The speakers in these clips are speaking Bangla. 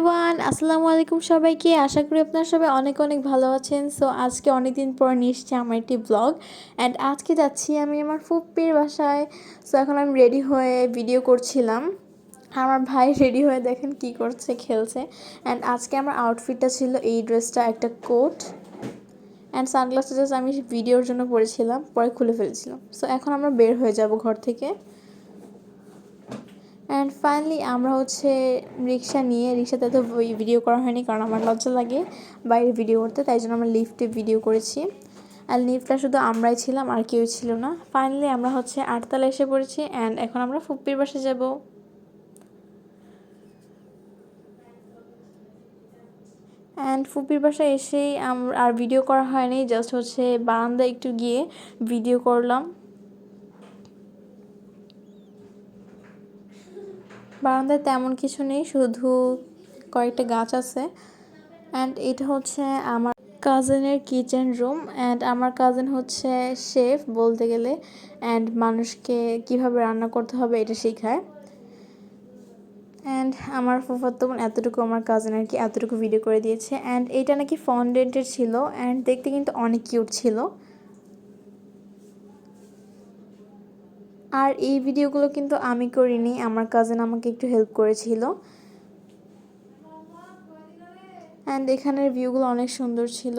এভরিওয়ান আসসালামু আলাইকুম সবাইকে। আশা করি আপনারা সবাই অনেক অনেক ভালো আছেন। সো আজকে অনেক দিন পর নিয়ে আমার একটি ব্লগ অ্যান্ড আজকে যাচ্ছি আমি আমার ফুপ্পির বাসায়। সো এখন আমি রেডি হয়ে ভিডিও করছিলাম। আমার ভাই রেডি হয়ে দেখেন কি করছে, খেলছে। অ্যান্ড আজকে আমার আউটফিটটা ছিল এই ড্রেসটা একটা কোট অ্যান্ড সানগ্লাসটা জাস্ট আমি ভিডিওর জন্য পরেছিলাম, পরে খুলে ফেলেছিলাম। সো এখন আমরা বের হয়ে যাব ঘর থেকে। অ্যান্ড ফাইনালি আমরা হচ্ছে রিক্সা নিয়ে, রিক্সাতে তো ভিডিও করা হয়নি কারণ আমার লজ্জা লাগে বাইরে ভিডিও করতে, তাই জন্য আমরা লিফটে ভিডিও করেছি। আর লিফটটা শুধু আমরাই ছিলাম, আর কেউ ছিল না। ফাইনালি আমরা হচ্ছে আটতলা এসে পড়েছি অ্যান্ড এখন আমরা ফুপ্পির বাসে যাব। অ্যান্ড ফুপির বাসায় এসেই আর ভিডিও করা হয়নি জাস্ট হচ্ছে বারান্দায় একটু গিয়ে ভিডিও করলাম। বারান্দায় তেমন কিছু নেই, শুধু কয়েকটা গাছ আছে। অ্যান্ড এটা হচ্ছে আমার কাজিনের কিচেন রুম অ্যান্ড আমার কাজিন হচ্ছে শেফ বলতে গেলে। অ্যান্ড মানুষকে কীভাবে রান্না করতে হবে এটা শেখায়। অ্যান্ড আমার ফুফাতো এতটুকু, আমার কাজিন আর কি এতটুকু ভিডিও করে দিয়েছে। অ্যান্ড এটা নাকি ফন্ডেন্টের ছিল। অ্যান্ড দেখতে কিন্তু অনেক কিউট ছিল। আর এই ভিডিওগুলো কিন্তু আমি করিনি, আমার কাজিন আমাকে একটু হেল্প করেছিল। অ্যান্ড এখানের ভিউগুলো অনেক সুন্দর ছিল।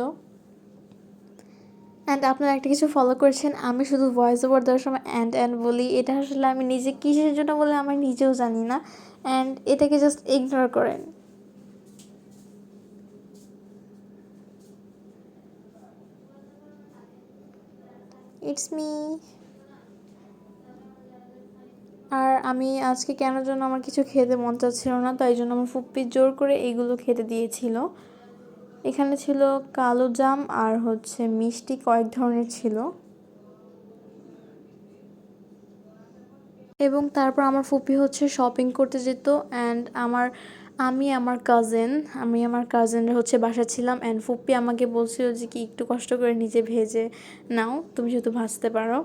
অ্যান্ড আপনারা একটা কিছু ফলো করেছেন, আমি শুধু ভয়েস ওভার দেওয়ার সময় অ্যান্ড অ্যান্ড বলি। এটা আসলে আমি নিজে কিসের জন্য বলে আমি নিজেও জানি না। অ্যান্ড এটাকে জাস্ট ইগনোর করেন। ইটস মি আর আমি আজকে কেন জন্য আমার কিছু খেতে মন চাচ্ছিল না, তাই জন্য আমার ফুপ্পি জোর করে এইগুলো খেতে দিয়েছিল। এখানে ছিল কালো জাম আর হচ্ছে মিষ্টি কয়েক ধরনের ছিল। এবং তারপর আমার ফুপি হচ্ছে শপিং করতে যেত অ্যান্ড আমার, আমি আমার কাজিন আমি আমার কাজিনের হচ্ছে বাসা ছিলাম অ্যান্ড ফুপ্পি আমাকে বলছিল যে কি একটু কষ্ট করে নিজে ভেজে নাও, তুমি যেহেতু ভাজতে পারো।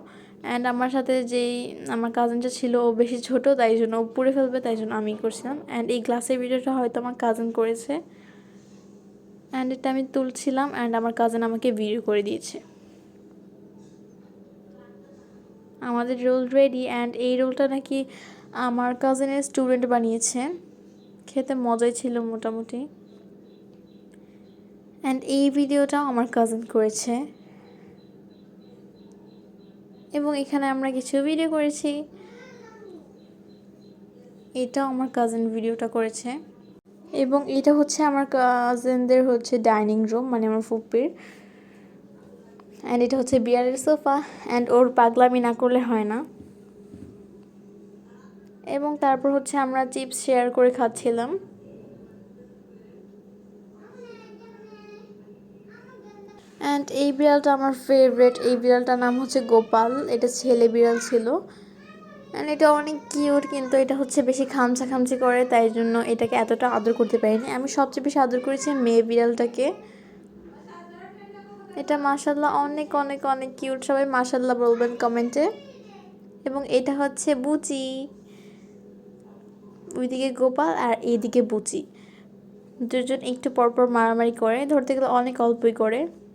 অ্যান্ড আমার সাথে যেই, আমার কাজিনটা ছিল, ও বেশি ছোট, তাই জন্য ও পুড়ে ফেলবে, তাই জন্য আমি করছিলাম। অ্যান্ড এই গ্লাসের ভিডিওটা হয়তো আমার কাজিন করেছে। অ্যান্ড এটা আমি তুলছিলাম অ্যান্ড আমার কাজিন আমাকে ভিডিও করে দিয়েছে। আমাদের রোল রেডি অ্যান্ড এই রোলটা নাকি আমার কাজিনের স্টুডেন্ট বানিয়েছে। খেতে মজাই ছিল মোটামুটি। অ্যান্ড এই ভিডিওটাও আমার কাজিন করেছে। এবং এখানে আমরা কিছু ভিডিও করেছি। এটাও আমার কাজিন ভিডিওটা করেছে। এবং এটা হচ্ছে আমার কাজিনদের হচ্ছে ডাইনিং রুম মানে আমার ফুপির অ্যান্ড এটা হচ্ছে বিয়ারের সোফা অ্যান্ড ওর পাগলামি না করলে হয় না। এবং তারপর হচ্ছে আমরা চিপস শেয়ার করে খাচ্ছিলাম। অ্যান্ড এই বিড়ালটা আমার ফেভারেট এই বিড়ালটার নাম হচ্ছে গোপাল। এটা ছেলে বিড়াল ছিল। অ্যান্ড এটা অনেক কিউট কিন্তু এটা হচ্ছে বেশি খামচা খামচি করে, তাই জন্য এটাকে এতটা আদর করতে পারিনি। আমি সবচেয়ে বেশি আদর করেছি মেয়ে বিড়ালটাকে। এটা মাসাল্লাহ অনেক অনেক অনেক কিউট সবাই মাসাল্লাহ বলবেন কমেন্টে। এবং এটা হচ্ছে বুচি। ওইদিকে গোপাল আর এইদিকে বুচি। দুজন একটু পরপর মারামারি করে, ধরতে গেলে অনেক অল্পই করে।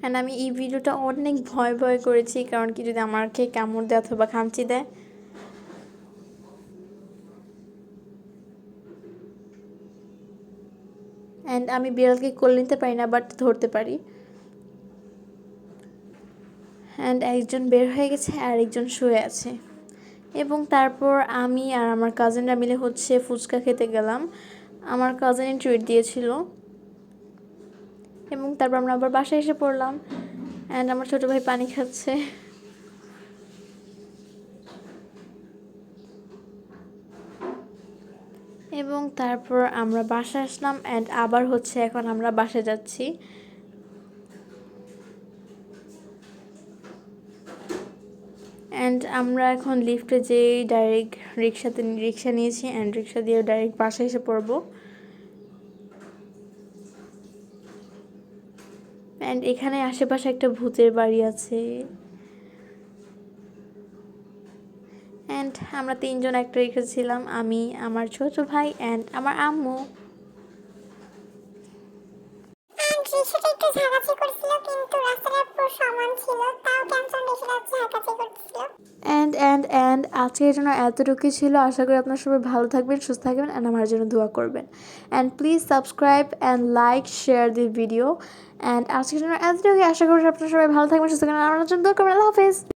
অ্যান্ড আমি এই ভিডিওটা অনেক ভয় ভয় করেছি, কারণ কি যদি আমাকে কামড় দেয় অথবা খামচি দেয়। অ্যান্ড আমি বিড়ালকে কোল নিতে পারি না বাট ধরতে পারি। অ্যান্ড একজন বের হয়ে গেছে আর একজন শুয়ে আছে। এবং তারপর আমি আর আমার কাজিনরা মিলে হচ্ছে ফুচকা খেতে গেলাম। আমার কাজিন ট্রিট দিয়েছিল। এবং তারপর আমরা আবার বাসায় এসে পড়লাম। অ্যান্ড আমার ছোটো ভাই পানি খাচ্ছে। এবং তারপর আমরা বাসায় আসলাম অ্যান্ড আবার হচ্ছে এখন আমরা বাসা যাচ্ছি। অ্যান্ড আমরা এখন লিফটে যেই ডাইরেক্ট রিক্সাতে রিক্সা নিয়েছি অ্যান্ড রিক্সা দিয়ে ডাইরেক্ট বাসায় এসে পড়ব। অ্যান্ড এখানে আশেপাশে একটা ভূতের বাড়ি আছে। অ্যান্ড আমরা তিনজন একটা রেখেছিলাম ছিলাম আমি, আমার ছোট ভাই অ্যান্ড আমার আম্মু। রিক্সাটা একটু করছিল, কিন্তু রাস্তাটা পুরো সমান ছিল, তাও ক্যান্সার করছিল অ্যান্ড অ্যান্ড আজকের জন্য এতটুকুই ছিল। আশা করি আপনার সবাই ভালো থাকবেন, সুস্থ থাকবেন অ্যান্ড আমার জন্য দোয়া করবেন। And please subscribe and like share the video and আজকের জন্য এতটুকুই। আশা করি আপনার সবাই ভালো থাকবেন, সুস্থ থাকবেন আমার জন্য দোয়া করবেন। আল্লাহ হাফেজ।